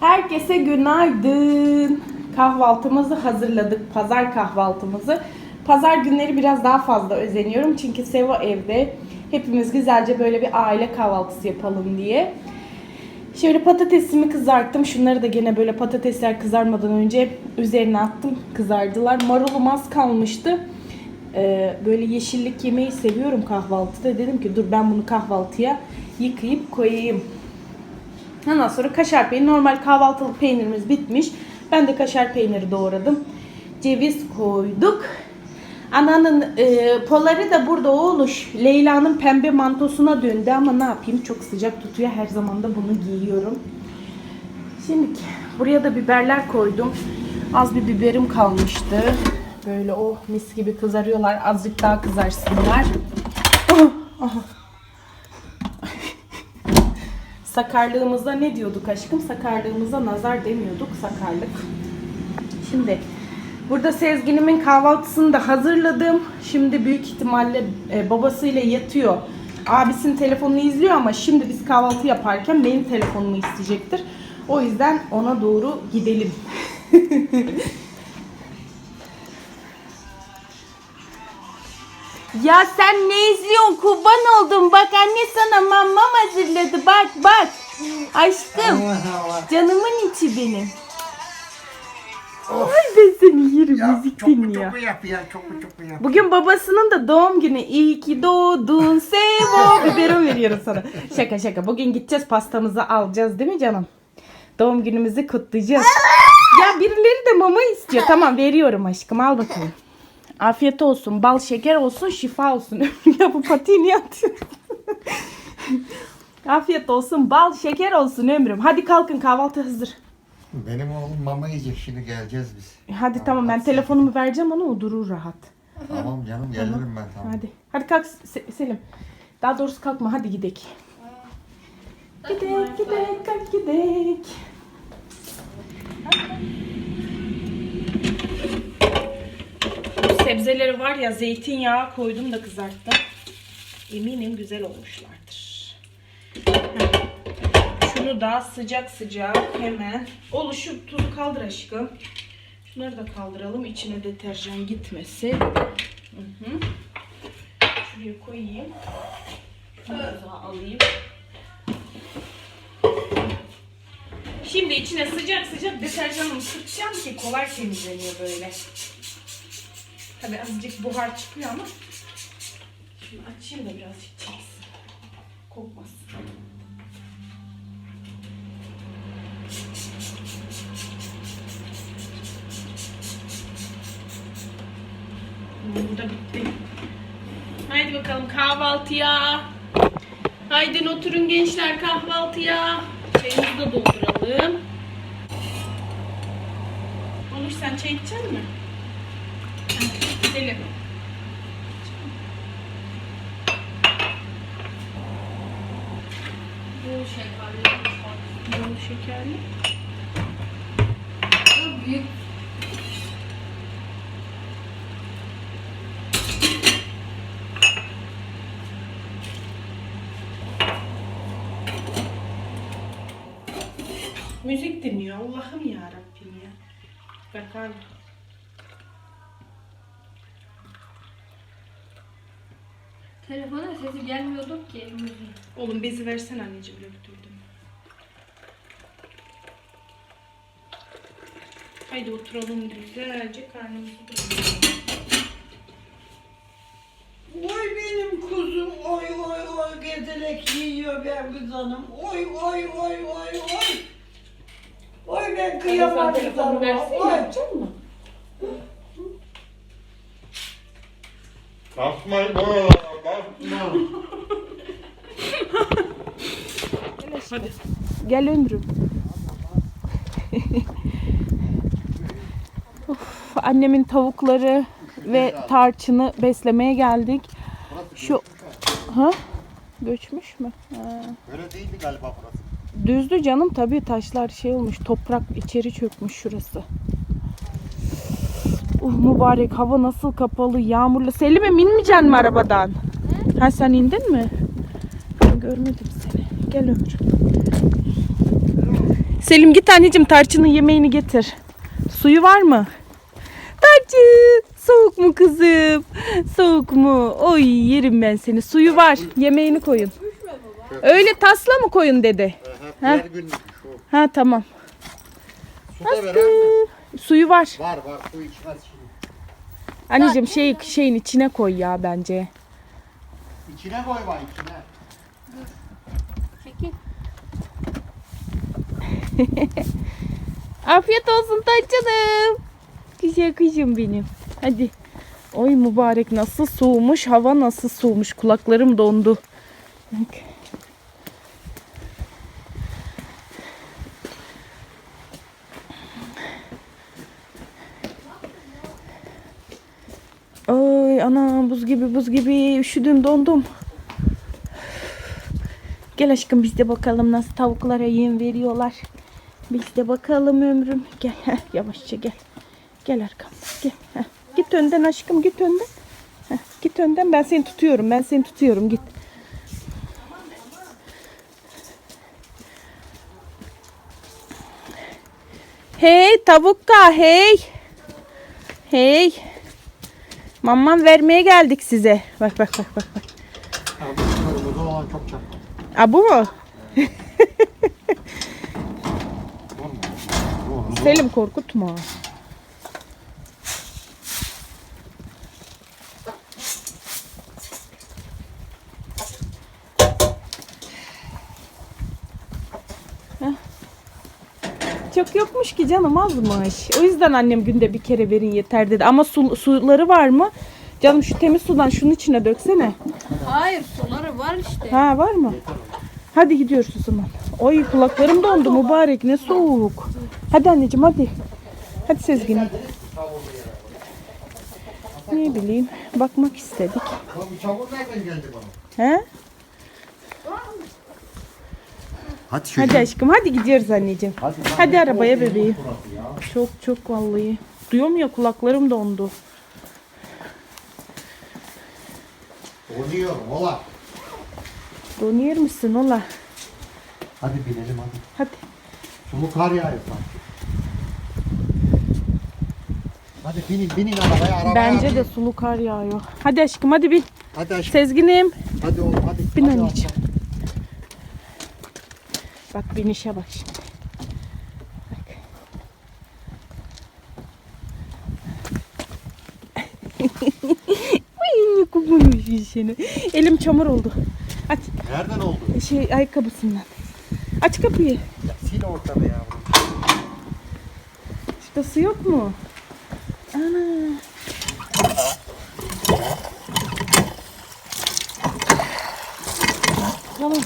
Herkese günaydın. Kahvaltımızı hazırladık. Pazar kahvaltımızı. Pazar günleri biraz daha fazla özeniyorum. Çünkü Sevo evde. Hepimiz güzelce böyle bir aile kahvaltısı yapalım diye. Şöyle patatesimi kızarttım. Şunları da gene böyle patatesler kızarmadan önce üzerine attım. Kızardılar. Marulum az kalmıştı. Ee, böyle yeşillik yemeyi seviyorum kahvaltıda. Dedim ki dur ben bunu kahvaltıya yıkayıp koyayım. Ondan sonra kaşar peyniri, normal kahvaltılık peynirimiz bitmiş. Ben de kaşar peyniri doğradım. Ceviz koyduk. Ananın e, poları da burada olmuş. Leyla'nın pembe mantosuna döndü ama ne yapayım çok sıcak tutuyor. Her zaman da bunu giyiyorum. Şimdi buraya da biberler koydum. Az bir biberim kalmıştı. Böyle o mis gibi kızarıyorlar. Azıcık daha kızarsınlar. Oh, oh. Sakarlığımızda ne diyorduk aşkım? Sakarlığımıza nazar demiyorduk. Sakarlık. Şimdi burada Sezgin'imin kahvaltısını da hazırladım. Şimdi büyük ihtimalle e, babasıyla yatıyor. Abisinin telefonunu izliyor ama şimdi biz kahvaltı yaparken benim telefonumu isteyecektir. O yüzden ona doğru gidelim. ya sen ne izliyorsun? Kurban oldum. Bak anne sana mamam hazırladı. Bak bak. Aşkım. Canımın içi benim. Ay ben seni yerim Ya müzik çok mu dinliyor. çok mu yap ya çok mu çok mu yap. Bugün babasının da doğum günü. İyi ki doğdun Sevo. Biberon veriyoruz sana. Şaka şaka. Bugün gideceğiz pastamızı alacağız değil mi canım? Doğum günümüzü kutlayacağız. ya birileri de mama istiyor. Tamam veriyorum aşkım al bakalım. Afiyet olsun. Bal şeker olsun. Şifa olsun. ya bu patiği niye atıyorsun? Afiyet olsun. Bal şeker olsun ömrüm. Hadi kalkın kahvaltı hazır. Benim oğlum mama yiyecek şimdi geleceğiz biz. Hadi tamam ben telefonumu vereceğim ona o durur rahat. Tamam canım gelirim ben tamam. Hadi. Hadi kalk Se- Selim. Daha doğrusu kalkma hadi gidek. Gidek gidek kalk gidek. Bu sebzeleri var ya zeytinyağı koydum da kızarttım. Eminim güzel olmuşlardır. Şunu da sıcak sıcak hemen. Oluşup tuzu kaldır aşkım. Şunları da kaldıralım içine deterjan gitmesin. Hı hı. Şuraya koyayım. Daha alayım. Şimdi içine sıcak sıcak deterjanımı sıkacağım ki kolay temizleniyor böyle. Tabi azıcık buhar çıkıyor ama. Şunu açayım da birazcık çıksın. Kokmasın. Bu da bitti. Haydi bakalım kahvaltıya. Haydi oturun gençler kahvaltıya. Çayımızı da dolduralım. Olur sen çay içecek mi? Gidelim. Bu şekerli. Bol şekerli. Bu büyük. Müzik dinliyor. Allah'ım ya Rabbim ya. Bak Telefona sesi gelmiyordu ki müziğin. Oğlum bezi versen anneciğim döktürdüm. Haydi oturalım güzelce karnımızı doyuralım. Oy benim kuzum, oy oy oy gezelek yiyor benim kızanım. Oy oy oy oy oy. Oy ben kıyamam kızanıma. Oy. yapacak mı? Basmayın oralara basma. Hadi. Gel ömrüm. of, annemin tavukları ve tarçını beslemeye geldik. Şu ha göçmüş mü? Ha. Öyle değildi galiba burası. Düzdü canım tabii taşlar şey olmuş toprak içeri çökmüş şurası. Uh mübarek hava nasıl kapalı yağmurlu. Selim'e inmeyeceksin mi arabadan? Ha sen indin mi? Ben görmedim seni. Gel ömrüm. Selim git anneciğim tarçının yemeğini getir. Suyu var mı? Tarçın soğuk mu kızım? Soğuk mu? Oy yerim ben seni. Suyu var. Yemeğini koyun. Öyle tasla mı koyun dedi. Her gün şu. Ha tamam. Su da veren mi? Suyu var. Var var su içmez. Anneciğim şey şeyin içine koy ya bence. İçine koy bak içine. Çekil. Afiyet olsun Tarçınım. Güzel kızım benim. Hadi. Oy mübarek nasıl soğumuş. Hava nasıl soğumuş. Kulaklarım dondu. Bak. Ay ana buz gibi buz gibi üşüdüm dondum. Gel aşkım biz de bakalım nasıl tavuklara yem veriyorlar. Biz de bakalım ömrüm. Gel heh, yavaşça gel. Gel arkamdan gel. heh. Git önden aşkım git önden. Heh, git önden ben seni tutuyorum ben seni tutuyorum git. Hey tavukka hey. Hey. Mamam vermeye geldik size. Bak bak bak bak. bak. Kırmızı olan çok. Aa, bu mu? Selim korkutma. Çok yokmuş ki canım azmış. O yüzden annem günde bir kere verin yeter dedi. Ama su, suları var mı? Canım şu temiz sudan şunun içine döksene. Hayır suları var işte. Ha var mı? Hadi gidiyoruz o zaman. Oy kulaklarım dondu mübarek ne soğuk. Hadi anneciğim hadi. Hadi Sezgin. Ne bileyim bakmak istedik. Bu çamur nereden geldi bana? He? Hadi Hadi aşkım hadi gidiyoruz anneciğim. Hadi, Hadi arabaya bebeğim. Çok çok vallahi. Duyuyorum ya kulaklarım dondu. Oluyor ola. Donuyor musun ola? Hadi binelim hadi. Hadi. Sulu kar yağıyor sanki. Hadi binin binin arabaya arabaya. Bence de sulu kar yağıyor. Hadi aşkım hadi bin. Hadi aşkım. Sezginim. Hadi oğlum hadi. Bin hadi anneciğim. Bak binişe bak şimdi. Bak. Ay kumuymuş seni. Elim çamur oldu. Aç Nereden oldu? şey ayakkabısından. Aç kapıyı. Ya, sil yavrum. İşte su yok mu? Ana.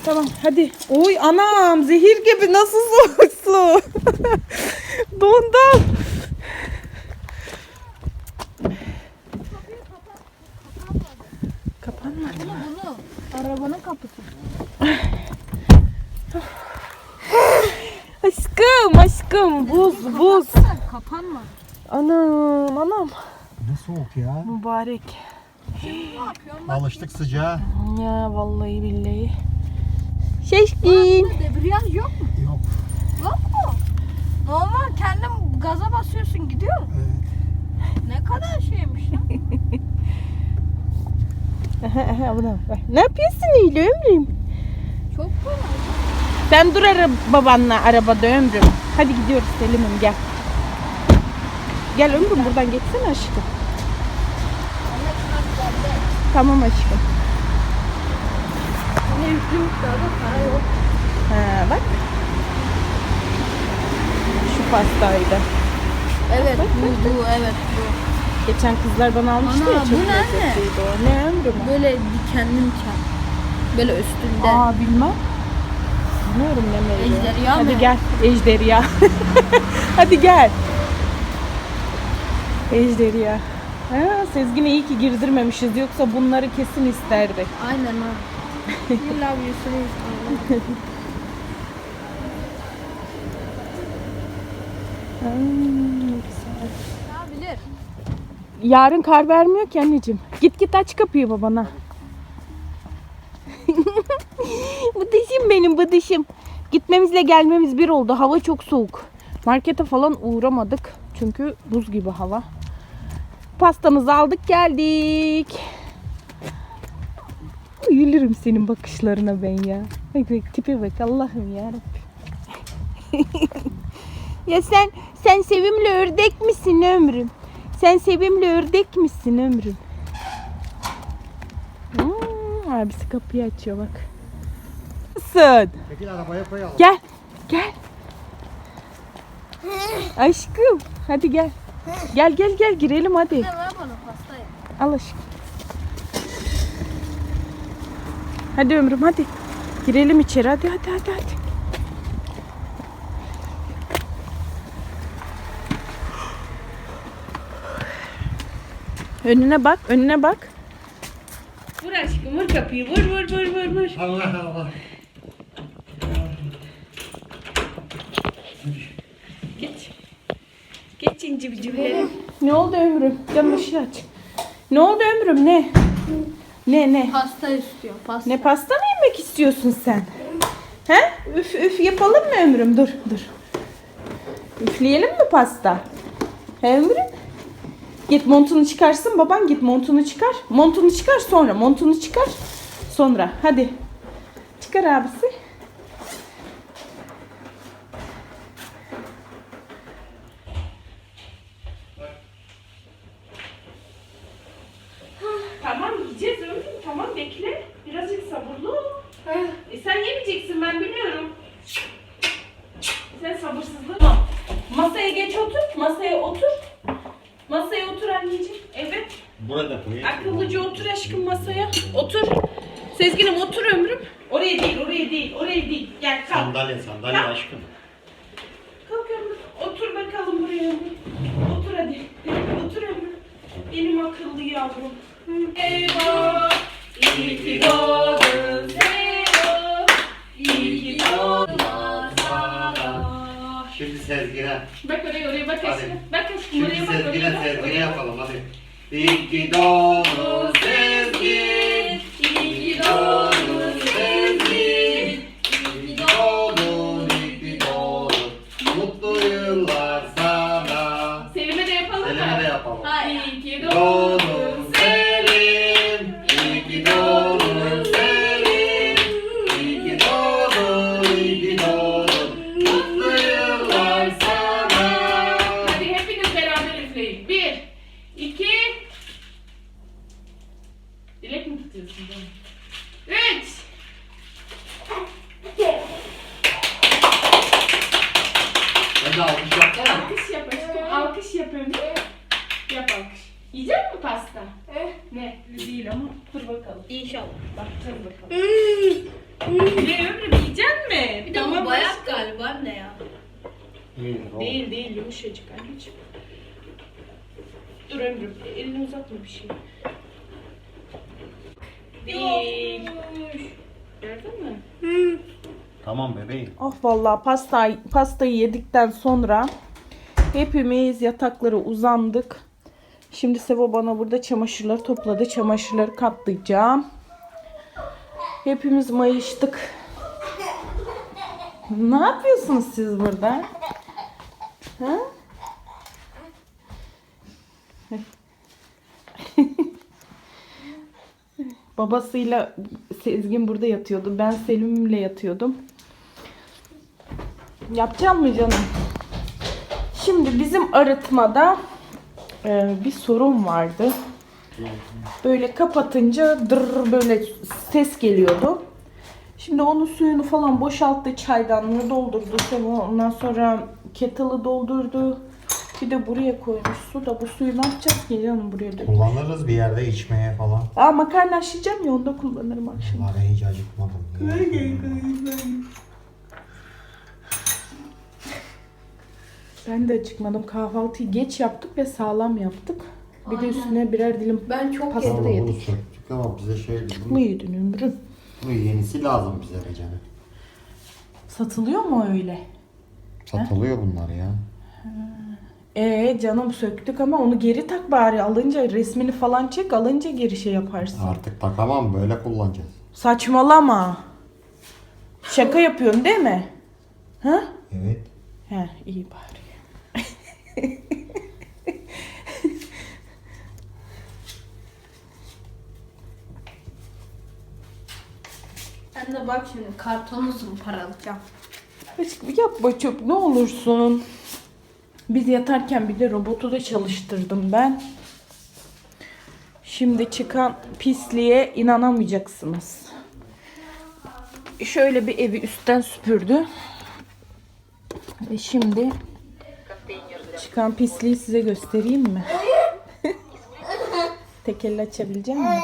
Tamam hadi. Oy anam zehir gibi nasıl soğuk su. Dondum. Kapanmadı. Bunu arabanın kapısı. Aşkım aşkım buz buz. Kapanma. Anam anam. Ne soğuk ya. Mübarek. Alıştık sıcağa. Ya vallahi billahi. Şeşkin. Debriyaj yok mu? Yok. Yok mu? Normal kendin gaza basıyorsun gidiyor mu? Evet. Ne kadar şeymiş ya. Aha, aha, buna bak. Ne yapıyorsun öyle ömrüm? Çok kolay. Sen dur ara babanla arabada ömrüm. Hadi gidiyoruz Selim'im gel. Gel ömrüm buradan geçsene aşkım. Tamam aşkım. Yüklü miktarda para yok. Ha, bak. Şu pastaydı. Evet bu, bu evet bu. Geçen kızlar bana almıştı Ana, ya çok bu ne o. Ne ömrüm o? Böyle dikenli diken. Böyle üstünde. Aa bilmem. Bilmiyorum ne meyve. Ejderha Hadi mı? gel. Ejderha. Hadi gel. Ejderha. Ha, Sezgin'e iyi ki girdirmemişiz. Yoksa bunları kesin isterdi. Aynen ha. You love you. Ne bilir? Yarın kar vermiyor ki anneciğim. Git git aç kapıyı babana. bu dişim benim bu dişim. Gitmemizle gelmemiz bir oldu. Hava çok soğuk. Markete falan uğramadık. Çünkü buz gibi hava. Pastamızı aldık geldik. Uyulurum senin bakışlarına ben ya. Bak bak tipe bak Allah'ım ya ya sen sen sevimli ördek misin ömrüm? Sen sevimli ördek misin ömrüm? Hmm, abisi kapıyı açıyor bak. Nasılsın? Peki arabaya koyalım. Gel. Gel. Aşkım. Hadi gel. Gel gel gel girelim hadi. Al aşkım. Hadi ömrüm hadi. Girelim içeri hadi hadi hadi hadi. Önüne bak, önüne bak. Vur aşkım, vur kapıyı. Vur, vur, vur, vur, vur. Allah Allah. Geç. Geç inci bicimlerim. Ne oldu ömrüm? Cam ışığı aç. Ne oldu ömrüm ne? Ne ne? Pasta istiyor. Pasta. Ne pasta mı yemek istiyorsun sen? He? Üf üf yapalım mı ömrüm? Dur dur. Üfleyelim mi pasta? He ömrüm? Git montunu çıkarsın baban git montunu çıkar. Montunu çıkar sonra montunu çıkar. Sonra hadi. Çıkar abisi. Tamam yiyeceğiz ömrüm. Tamam bekle. Birazcık sabırlı ol. E sen yemeyeceksin ben biliyorum. Sen sabırsızlık. Tamam. Masaya geç otur. Masaya otur. Masaya otur anneciğim. Evet. Burada koyayım. Akıllıca otur aşkım masaya. Otur. Sezginim otur ömrüm. Oraya değil, oraya değil, oraya değil. Gel kalk. Sandalye sandalye Kalk. aşkım. Kalk ömrüm. Otur bakalım buraya ömrüm. Otur hadi. Otur ömrüm. Benim akıllı yavrum. Eyvah. İyi ki doğdun Zeyno. İyi ki doğdun sana. Şimdi Sezgin'e. Bak oraya oraya bak Hadi. aşkım. Bak aşkım Şimdi oraya bak Sezgin'e oraya bak. Sezgin'e yapalım hadi. İyi ki doğdun İyi elini uzatma bir şey. Değil. Gördün mü? Tamam bebeğim. Ah vallahi pasta pastayı yedikten sonra hepimiz yataklara uzandık. Şimdi Sevo bana burada çamaşırları topladı. Çamaşırları katlayacağım. Hepimiz mayıştık. Ne yapıyorsunuz siz burada? Ha? Babasıyla Sezgin burada yatıyordu. Ben Selim'le yatıyordum. Yapacağım mı canım? Şimdi bizim arıtmada e, bir sorun vardı. Böyle kapatınca dır böyle ses geliyordu. Şimdi onun suyunu falan boşalttı, çaydanlığı doldurdu. Ondan sonra kettle'ı doldurdu. Bir de buraya koymuş su da bu suyu ne yapacağız ki canım buraya dök. Kullanırız bir yerde içmeye falan. Aa makarna haşlayacağım ya onda kullanırım akşam. Var ya hiç acıkmadım. Ben de acıkmadım. Kahvaltıyı geç yaptık ve sağlam yaptık. Bir de üstüne birer dilim Ben çok Pasta yedim. da Ama yedik. bunu söktük ama bize şey mı yedin ömrüm? bu yenisi lazım bize canım. Satılıyor mu öyle? Satılıyor bunlar ya. Ee canım söktük ama onu geri tak bari alınca resmini falan çek alınca geri şey yaparsın. Artık takamam böyle kullanacağız. Saçmalama. Şaka yapıyorsun değil mi? Ha? Evet. He iyi bari. De bak şimdi kartonu zımparalayacağım. Aşkım yapma çok ne olursun. Biz yatarken bir de robotu da çalıştırdım ben. Şimdi çıkan pisliğe inanamayacaksınız. Şöyle bir evi üstten süpürdü. Ve şimdi çıkan pisliği size göstereyim mi? Tek elle açabilecek miyim?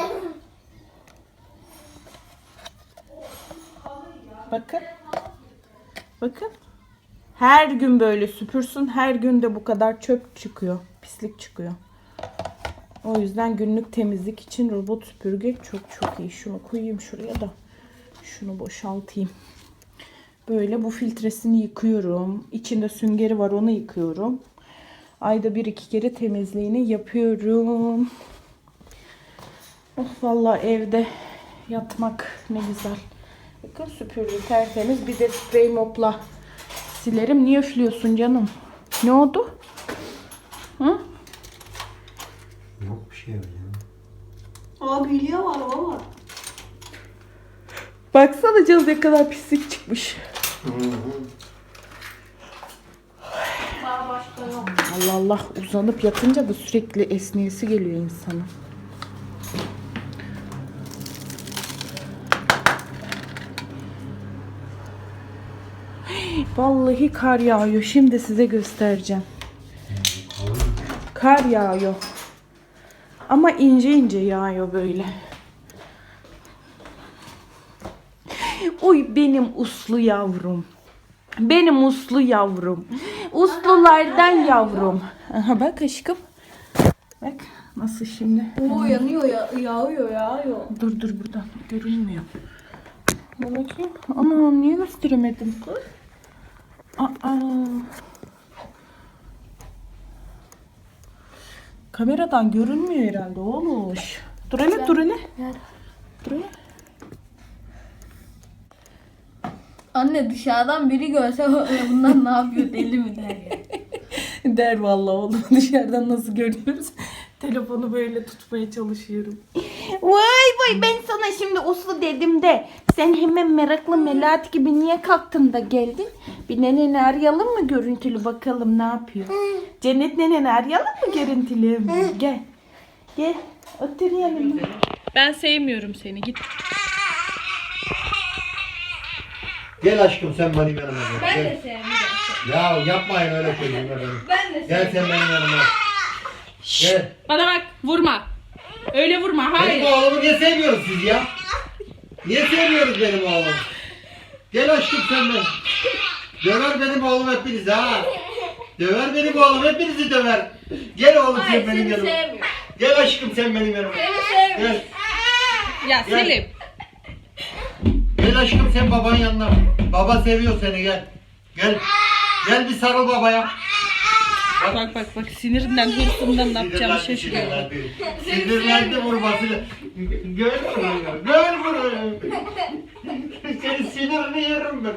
Bakın. Bakın. Her gün böyle süpürsün. Her gün de bu kadar çöp çıkıyor. Pislik çıkıyor. O yüzden günlük temizlik için robot süpürge çok çok iyi. Şunu koyayım şuraya da. Şunu boşaltayım. Böyle bu filtresini yıkıyorum. İçinde süngeri var onu yıkıyorum. Ayda bir iki kere temizliğini yapıyorum. Oh vallahi evde yatmak ne güzel. Bakın süpürdü tertemiz. Bir de sprey mopla silerim. Niye üflüyorsun canım? Ne oldu? Hı? Yok bir şey öyle. Aa bilye var baba. Baksana canım ne kadar pislik çıkmış. Daha başka yok. Allah Allah uzanıp yatınca da sürekli esneyesi geliyor insana. Vallahi kar yağıyor. Şimdi size göstereceğim. Kar yağıyor. Ama ince ince yağıyor böyle. Uy benim uslu yavrum. Benim uslu yavrum. Uslulardan yavrum. Aha bak aşkım. Bak nasıl şimdi. Oo yanıyor ya yağıyor yağıyor. Dur dur buradan görünmüyor. Dur bakayım. Ana niye gösteremedim kız? Aa. Kameradan görünmüyor herhalde olmuş. Dur hele dur hele. Dur hele. Anne dışarıdan biri görse bunlar ne yapıyor deli mi der ya. Der vallahi oğlum dışarıdan nasıl görüyoruz. Telefonu böyle tutmaya çalışıyorum. Vay vay ben sana şimdi uslu dedim de sen hemen meraklı melat gibi niye kalktın da geldin? Bir neneni arayalım mı görüntülü bakalım ne yapıyor? Cennet neneni arayalım mı görüntülü? Gel. Gel. Otur yanıma. Ben sevmiyorum seni git. Gel aşkım sen benim yanıma gel. Ben de sevmiyorum. Ya yapmayın öyle benim. Ben de Gel sen benim yanıma. Gel. Bana bak vurma. Öyle vurma Benim oğlumu niye sevmiyoruz siz ya? Niye sevmiyoruz benim oğlumu? Gel aşkım sen ben. Döver benim oğlum hepinizi ha. Döver benim oğlum hepinizi döver. Gel oğlum Hayır sen benim seni yanıma. sevmiyorum. Gel aşkım sen benim yanıma. Seni sevmiyorum. Gel. Ya Gel. Selim. Gel aşkım sen baban yanına. Baba seviyor seni gel. Gel. Gel bir sarıl babaya. Bak bak bak sinirinden hırsından ne yapacağımı Sinirlendi, şaşırıyorum. Sinirlendi, Sinirlendi vurmasıyla. Gel buraya. Gel buraya. Senin sinirini yerim ben.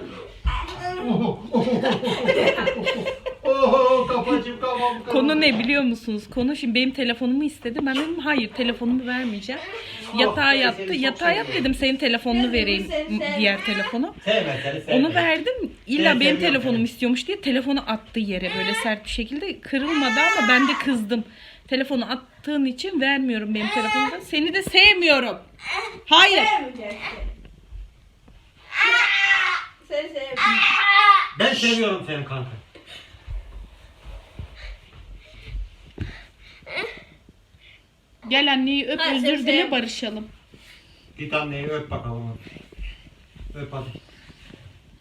Konu ne biliyor musunuz? Konu şimdi benim telefonumu istedi. Ben dedim hayır telefonumu vermeyeceğim. Yatağa yattı. Yatağa yat dedim senin telefonunu vereyim diğer telefonu. Onu verdim. İlla benim telefonumu istiyormuş diye telefonu attı yere böyle sert bir şekilde. Kırılmadı ama ben de kızdım. Telefonu attığın için vermiyorum benim telefonumu. Seni de sevmiyorum. Hayır. Seni sevmiyorum. Ben seviyorum seni kanka. Gel anneyi öp Ha, seni özür dile sevmiyorum. barışalım. Git anneyi öp bakalım. Öp hadi.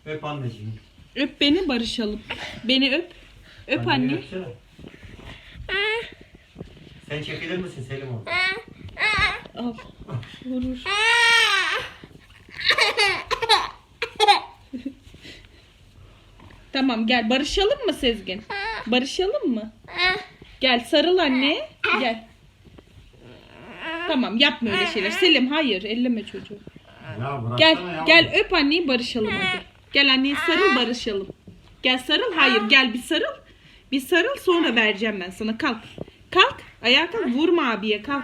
Öp anneciğim. Öp beni barışalım. Beni öp. Öp Anneyi anne. öpsene. Sen çekilir misin Selim oğlum? Al. Vurur. tamam gel barışalım mı Sezgin? Barışalım mı? Gel sarıl anne. Gel. Tamam yapma öyle şeyler. Selim hayır elleme çocuğu. Ya bıraksana Gel ya. gel öp anneyi barışalım hadi. Gel anneyi sarıl barışalım. Gel sarıl. Hayır gel bir sarıl. Bir sarıl sonra vereceğim ben sana. Kalk. Kalk. Ayağa kalk. Vurma abiye kalk.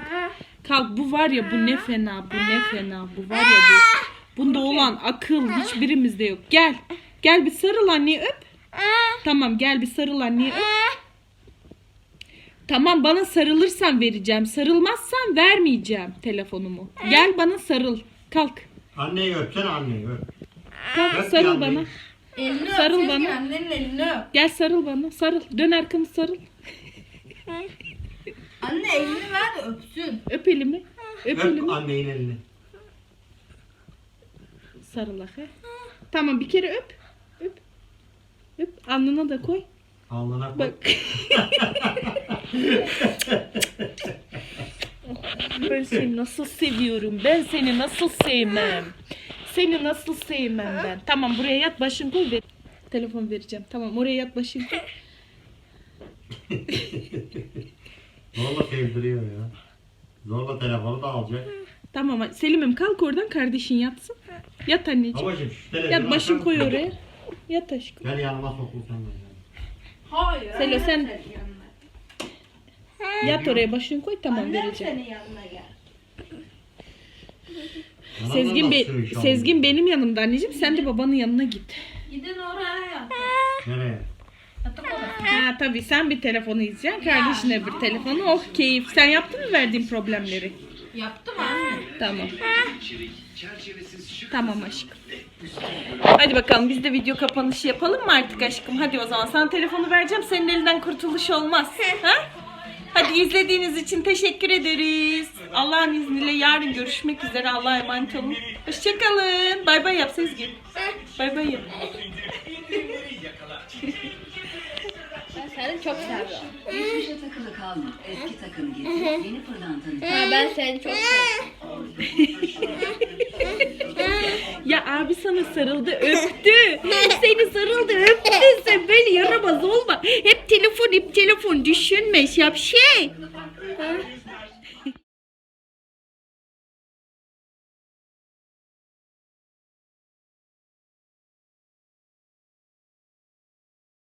Kalk. Bu var ya bu ne fena. Bu ne fena. Bu var ya bu. Bunda olan akıl hiçbirimizde yok. Gel. Gel bir sarıl anneye öp. Tamam gel bir sarıl anneye öp. Tamam bana sarılırsan vereceğim. Sarılmazsan vermeyeceğim telefonumu. Gel bana sarıl. Kalk. Anneyi öpsene anneyi öp. Kalk Öp sarıl bir bana. anneyi. Elini Sarıl öp. bana. Annenin elini öp. Gel sarıl bana. Sarıl. Dön arkanı sarıl. Anne elini ver de öpsün. Öp elimi. Öp, Öp elimi. anneyin elini. Sarıl he. Tamam bir kere öp. Öp. Alnına da koy. Alnına koy. Bak. ben seni nasıl seviyorum. Ben seni nasıl sevmem. Seni nasıl sevmem ben. Tamam buraya yat başın koy ver. Telefon vereceğim. Tamam oraya yat başın koy. Zorla sevdiriyor ya. Zorla telefonu da alacak. Tamam. Selim'im kalk oradan kardeşin yatsın. Yat anneciğim. Babacım şu telefonu Yat başın açar koy mısın? oraya. Yat aşkım. Gel yanıma sokul sen de. Hayır. Selo, sen- yanına. Yat oraya başını koy tamam Annem vereceğim. senin yanına gel. Sezgin, be- Sezgin benim yanımda anneciğim. Sen de babanın yanına git. Gidin oraya yat. Nereye? Yatak odası. Ha tabii sen bir telefonu izleyeceksin. Kardeşin öbür telefonu. Oh keyif. Sen yaptın mı verdiğin problemleri? Yaptım anne. Tamam. Tamam aşkım. Hadi bakalım biz de video kapanışı yapalım mı artık aşkım? Hadi o zaman sana telefonu vereceğim. Senin elinden kurtuluş olmaz. Ha? Hadi izlediğiniz için teşekkür ederiz. Allah'ın izniyle yarın görüşmek üzere. Allah'a emanet olun. Hoşçakalın. Bay bay yap Sezgin. Bay bay yap. Ben seni çok seviyorum. Geçmişe takılı kalma. Eski takım gibi. Yeni pırlantanın Ha, ben seni çok seviyorum. Ya abi sana sarıldı öptü. Seni sarıldı öptü. Sen böyle yaramaz olma. Hep telefon hep telefon düşünme yap şey. Ha?